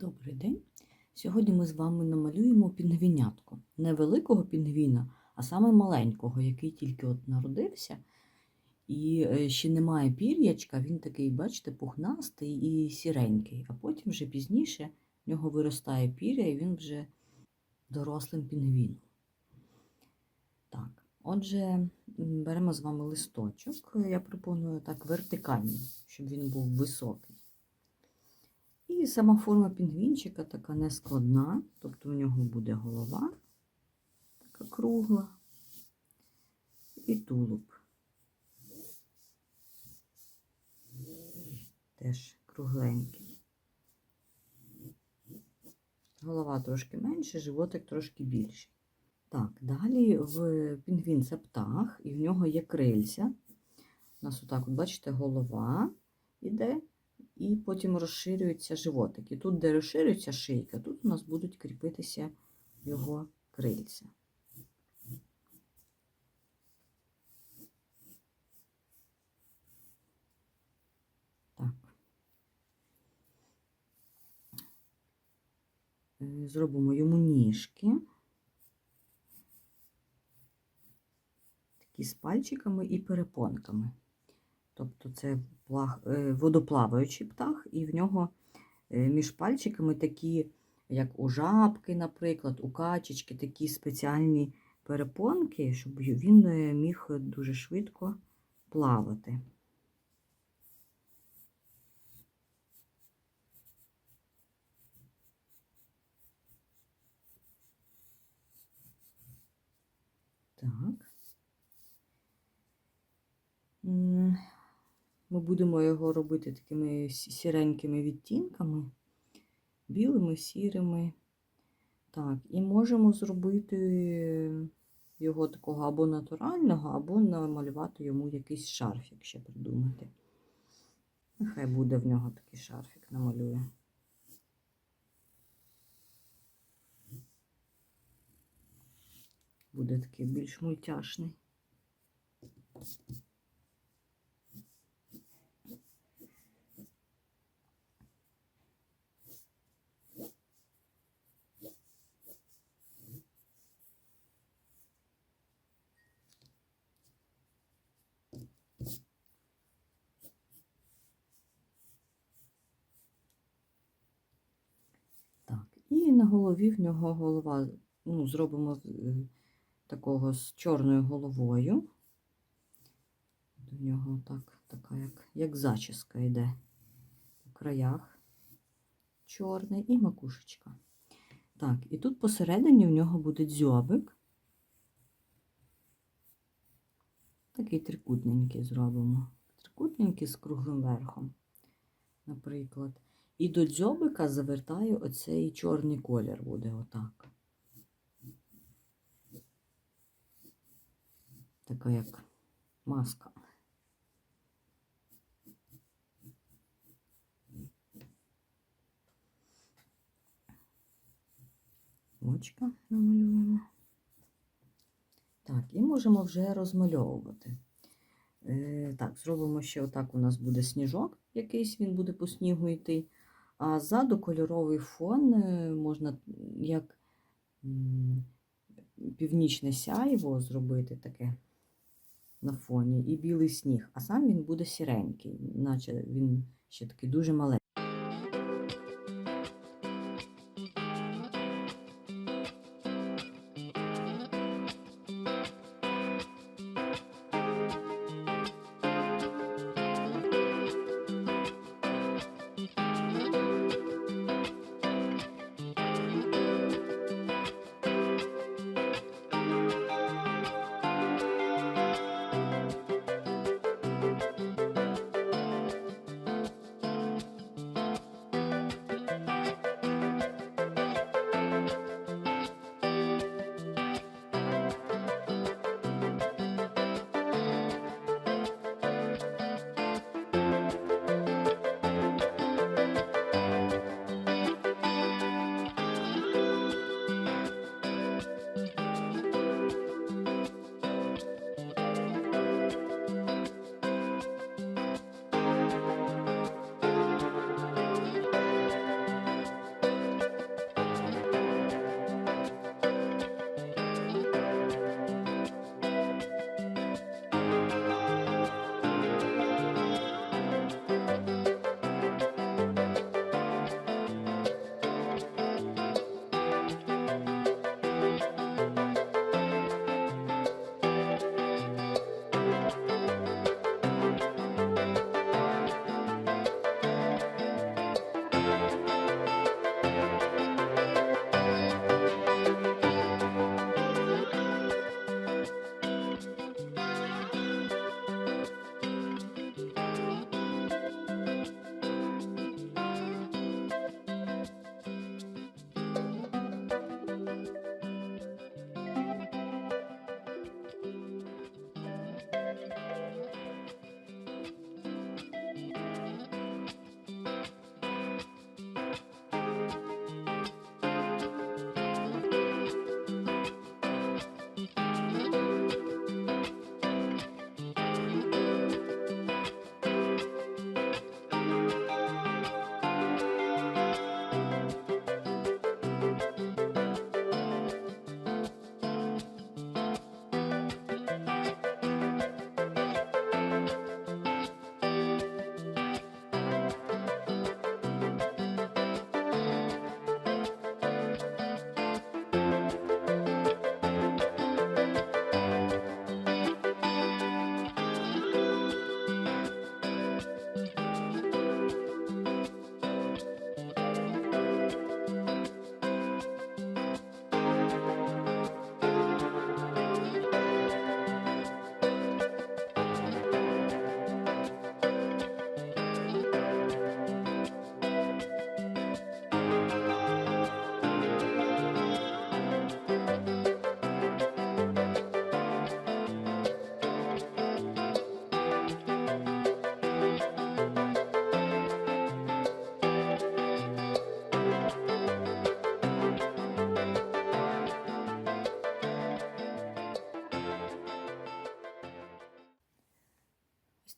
Добрий день! Сьогодні ми з вами намалюємо пінгвінятко. Не великого пінгвіна, а саме маленького, який тільки от народився. І е, ще немає пір'ячка, він такий, бачите, пухнастий і сіренький. А потім вже пізніше в нього виростає пір'я, і він вже дорослим пінгвіном. Так, отже, беремо з вами листочок. Я пропоную так вертикальний, щоб він був високий. І сама форма пінгвінчика така нескладна, тобто у нього буде голова, така кругла, і тулуб. Теж кругленький. Голова трошки менше, животик трошки більший. Так, далі в пінгвін це птах, і в нього є крильця. У нас отак, от, бачите, голова іде, і потім розширюється животик. І тут, де розширюється шийка, тут у нас будуть кріпитися його крильця. Так. Е, Зробимо йому ніжки. Такі з пальчиками і перепонками. Тобто це е, водоплаваючий птах, і в нього е, між пальчиками такі, як у жабки, наприклад, у качечки, такі спеціальні перепонки, щоб він е, міг дуже швидко плавати. Так. Ми будемо його робити такими сіренькими відтінками, білими, сірими. Так, і можемо зробити його такого або натурального, або намалювати йому якийсь шарфік ще придумати. Нехай буде в нього такий шарфік, намалює. Буде такий більш мультяшний. Так, і на голові в нього голова, ну, зробимо е, такого з чорною головою. До нього так, така, як, як зачіска йде по краях. Чорний і макушечка. Так, і тут посередині в нього буде дзьобик. Такий трикутненький зробимо. Трикутненький з круглим верхом, наприклад. І до дзьобика завертаю оцей чорний колір буде отак. Така як маска. Очка намалюємо. Так, і можемо вже розмальовувати. Е, так, зробимо ще отак у нас буде сніжок якийсь, він буде по снігу йти. А ззаду кольоровий фон е, можна як північне сяйво зробити таке на фоні, і білий сніг, а сам він буде сіренький, наче він ще такий дуже маленький.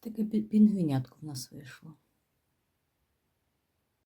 Таке пі- пінгвінятко в нас вийшло.